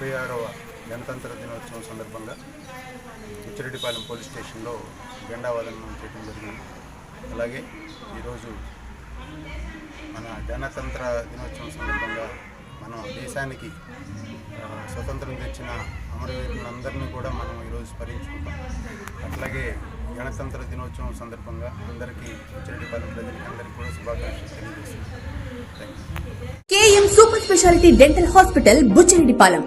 ముప్పై ఆరవ గణతంత్ర దినోత్సవం సందర్భంగా ఉచ్చిరెడ్డిపాలెం పోలీస్ స్టేషన్లో గెండావదనం చేయడం జరిగింది. అలాగే ఈరోజు మన గణతంత్ర దినోత్సవం సందర్భంగా మన దేశానికి స్వతంత్రం తెచ్చిన అమరవీరులందరినీ కూడా మనం ఈరోజు స్మరించుకుంటాం. అట్లాగే గణతంత్ర దినోత్సవం సందర్భంగా అందరికీ ఉచ్చిరెడ్డిపాలెం ప్రజలకి అందరికీ కూడా శుభాకాంక్షలు తెలియజేస్తున్నాం. KM super speciality dental hospital Buchireddypalem.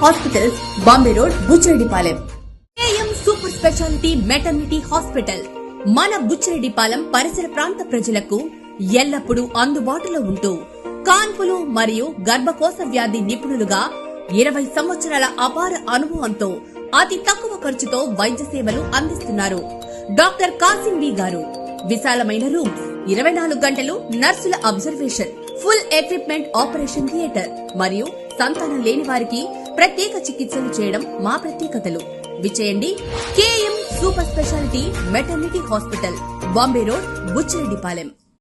hospitals Bombay road Buchireddypalem KM super speciality maternity hospital మన బుచ్చిరెడ్డిపాలెం పరిసర ప్రాంత ప్రజలకు ఎల్లప్పుడూ అందుబాటులో ఉంటూ కాన్పులు మరియు గర్భకోశ వ్యాధి నిపుణులుగా ఇరవై సంవత్సరాల అపార అనుభవంతో అతి తక్కువ ఖర్చుతో వైద్య సేవలు అందిస్తున్నారు. డాక్టర్ కాసిం బి గారు విశాలమైన రూమ్ ఇరవై నాలుగు గంటలు నర్సుల observation full equipment operation theatre మరియు సంతానం లేని వారికి ప్రత్యేక చికిత్సలు చేయడం మా ప్రత్యేకతలు. విచేయండి KM super speciality maternity hospital Bombay road Buchireddypalem.